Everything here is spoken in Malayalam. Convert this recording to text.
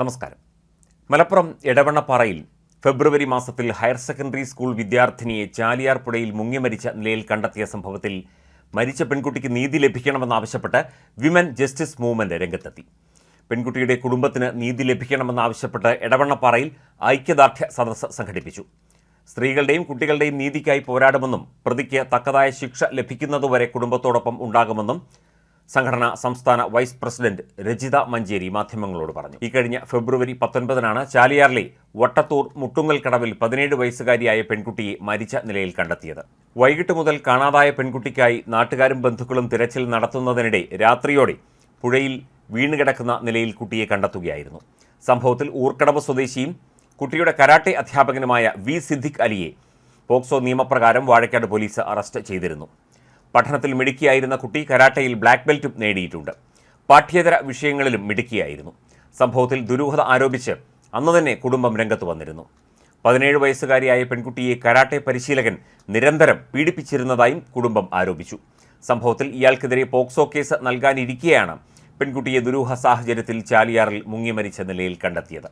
നമസ്കാരം. മലപ്പുറം എടവണ്ണപ്പാറയിൽ ഫെബ്രുവരി മാസത്തിൽ ഹയർ സെക്കൻഡറി സ്കൂൾ വിദ്യാർത്ഥിനിയെ ചാലിയാർ പുഴയിൽ മുങ്ങി മരിച്ച നിലയിൽ കണ്ടെത്തിയ സംഭവത്തിൽ മരിച്ച പെൺകുട്ടിക്ക് നീതി ലഭിക്കണമെന്നാവശ്യപ്പെട്ട് വിമൻ ജസ്റ്റിസ് മൂവ്മെന്റ് രംഗത്തെത്തി. പെൺകുട്ടിയുടെ കുടുംബത്തിന് നീതി ലഭിക്കണമെന്നാവശ്യപ്പെട്ട് എടവണ്ണപ്പാറയിൽ ഐക്യദാർഢ്യ സദസ്സ് സംഘടിപ്പിച്ചു. സ്ത്രീകളുടെയും കുട്ടികളുടെയും നീതിക്കായി പോരാടുമെന്നും പ്രതിക്ക് തക്കതായ ശിക്ഷ ലഭിക്കുന്നതുവരെ കുടുംബത്തോടൊപ്പം ഉണ്ടാകുമെന്നും സംഘടന സംസ്ഥാന വൈസ് പ്രസിഡന്റ് രജിത മഞ്ചേരി മാധ്യമങ്ങളോട് പറഞ്ഞു. ഇക്കഴിഞ്ഞ ഫെബ്രുവരി പത്തൊൻപതിനാണ് ചാലിയാറിലെ വട്ടത്തൂർ മുട്ടുങ്ങൽ കടവിൽ പതിനേഴ് വയസ്സുകാരിയായ പെൺകുട്ടിയെ മരിച്ച നിലയിൽ കണ്ടെത്തിയത്. വൈകിട്ട് മുതൽ കാണാതായ പെൺകുട്ടിക്കായി നാട്ടുകാരും ബന്ധുക്കളും തിരച്ചിൽ നടത്തുന്നതിനിടെ രാത്രിയോടെ പുഴയിൽ വീണുകിടക്കുന്ന നിലയിൽ കുട്ടിയെ കണ്ടെത്തുകയായിരുന്നു. സംഭവത്തിൽ ഊർക്കടവ് സ്വദേശിയും കുട്ടിയുടെ കരാട്ടെ അധ്യാപകനുമായ വി സിദ്ദിഖ് അലിയെ പോക്സോ നിയമപ്രകാരം വാഴക്കാട് പോലീസ് അറസ്റ്റ് ചെയ്തിരുന്നു. പഠനത്തിൽ മിടുക്കിയായിരുന്ന കുട്ടി കരാട്ടയിൽ ബ്ലാക്ക് ബെൽറ്റും നേടിയിട്ടുണ്ട്. പാഠ്യേതര വിഷയങ്ങളിലും മിടുക്കിയായിരുന്നു. സംഭവത്തിൽ ദുരൂഹത ആരോപിച്ച് അന്ന് തന്നെ കുടുംബം രംഗത്ത് വന്നിരുന്നു. പതിനേഴ് വയസ്സുകാരിയായ പെൺകുട്ടിയെ കരാട്ടെ പരിശീലകൻ നിരന്തരം പീഡിപ്പിച്ചിരുന്നതായും കുടുംബം ആരോപിച്ചു. സംഭവത്തിൽ ഇയാൾക്കെതിരെ പോക്സോ കേസ് നൽകാനിരിക്കെയാണ് പെൺകുട്ടിയെ ദുരൂഹ സാഹചര്യത്തിൽ ചാലിയാറിൽ മുങ്ങി മരിച്ച നിലയിൽ കണ്ടെത്തിയത്.